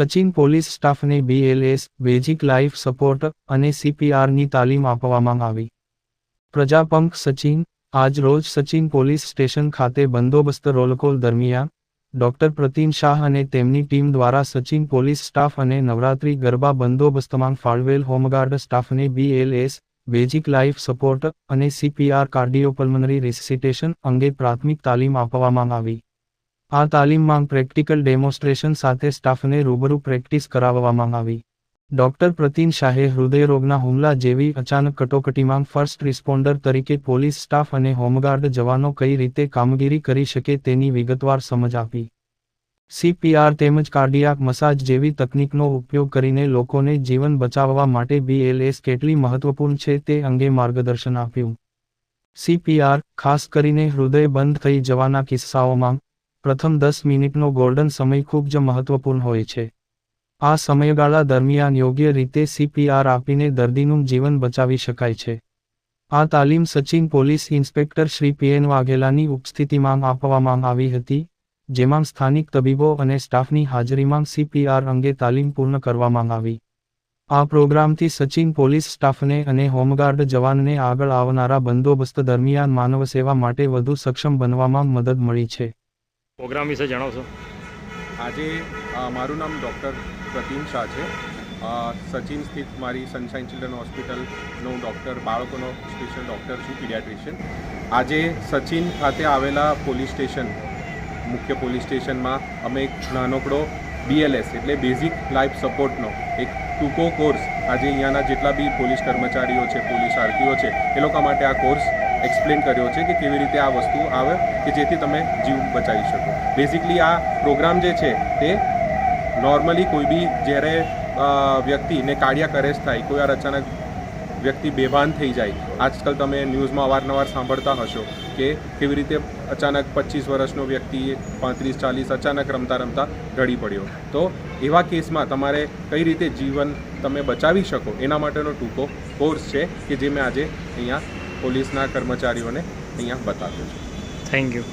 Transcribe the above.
Sachin police સ્ટાફને BLS basic life support અને સીપીઆરની તાલીમ આપવામાં આવી. પ્રજાપંખ સચિન, આજ રોજ સચિન પોલીસ સ્ટેશન ખાતે બંદોબસ્ત રોલકોલ દરમિયાન, ડોક્ટર પ્રતિન શાહ અને તેમની ટીમ દ્વારા સચિન પોલીસ સ્ટાફ અને નવરાત્રી ગરબા બંદોબસ્તમાં ફાળવેલ હોમગાર્ડ સ્ટાફને બીએલએસ બેઝિક લાઈફ સપોર્ટ અને સીપીઆર કાર્ડિયોપલ્મનરી રિસિટેશન અંગે પ્રાથમિક તાલીમ આપવામાં આવી. આ તાલીમમાં પ્રેક્ટિકલ ડેમોન્સ્ટ્રેશન સાથે સ્ટાફને રૂબરૂ પ્રેક્ટિસ કરાવવામાં આવી. ડોક્ટર પ્રતિન શાહે હૃદયરોગના હુમલા જેવી અચાનક કટોકટીમાં ફર્સ્ટ રિસ્પોન્ડર તરીકે પોલીસ સ્ટાફ અને હોમગાર્ડ જવાનો કઈ રીતે કામગીરી કરી શકે તેની વિગતવાર સમજ આપી. સીપીઆર તેમજ કાર્ડિયાક મસાજ જેવી તકનીકનો ઉપયોગ કરીને લોકોને જીવન બચાવવા માટે બીએલએસ કેટલી મહત્વપૂર્ણ છે તે અંગે માર્ગદર્શન આપ્યું. સીપીઆર, ખાસ કરીને હૃદય બંધ થઈ જવાના કિસ્સાઓમાં પ્રથમ દસ મિનિટનો ગોલ્ડન સમય ખૂબ જ મહત્વપૂર્ણ હોય છે. આ સમયગાળા દરમિયાન યોગ્ય રીતે સીપીઆર આપીને દર્દીનું જીવન બચાવી શકાય છે. આ તાલીમ Sachin police inspector Shri PN વાઘેલાની ઉપસ્થિતિમાં આપવામાં આવી હતી, જેમાં સ્થાનિક તબીબો અને સ્ટાફની હાજરીમાં સીપીઆર અંગે તાલીમ પૂર્ણ કરવામાં આવી. આ પ્રોગ્રામથી સચિન પોલીસ સ્ટાફને અને હોમગાર્ડ જવાનને આગળ આવનારા બંદોબસ્ત દરમિયાન માનવ સેવા માટે વધુ સક્ષમ બનવામાં મદદ મળી છે. પ્રોગ્રામ વિશે જણાવશો? આજે મારું નામ ડૉક્ટર પ્રતિમ શાહ છે. સચિન સ્થિત મારી સનશાઇન ચિલ્ડ્રન હોસ્પિટલનો ડૉક્ટર, બાળકોનો સ્પેશિયલ ડૉક્ટર છું, પીડિયાટ્રિશિયન. આજે સચિન ખાતે આવેલા પોલીસ સ્ટેશન, મુખ્ય પોલીસ સ્ટેશનમાં અમે એક નાનકડો બીએલએસ એટલે બેઝિક લાઈફ સપોર્ટનો એક ટૂંકો કોર્સ. આજે અહીંયાના જેટલા બી પોલીસ કર્મચારીઓ છે, પોલીસ આરટીઓ છે, એ લોકો માટે આ કોર્સ એક્સપ્લેન કર્યો છે કે કેવી રીતે આ વસ્તુ આવે કે જેથી તમે જીવ બચાવી શકો. બેઝિકલી આ પ્રોગ્રામ જે છે તે નોર્મલી કોઈ બી જ્યારે વ્યક્તિને કાર્ડિયાક અરેસ્ટ થાય, કોઈ વાર અચાનક વ્યક્તિ બેભાન થઈ જાય. આજકાલ તમે ન્યૂઝમાં અવારનવાર સાંભળતા હશો કે કેવી રીતે અચાનક પચીસ વર્ષનો વ્યક્તિ પાંત્રીસ, ચાલીસ અચાનક રમતા રમતા ઢળી પડ્યો. તો એવા કેસમાં તમારે કઈ રીતે જીવન તમે બચાવી શકો? એના માટેનો ટૂંકો કોર્સ છે કે જે મેં આજે અહીંયા પોલીસના કર્મચારીઓને અહીંયા બતાવ્યો છે. Thank you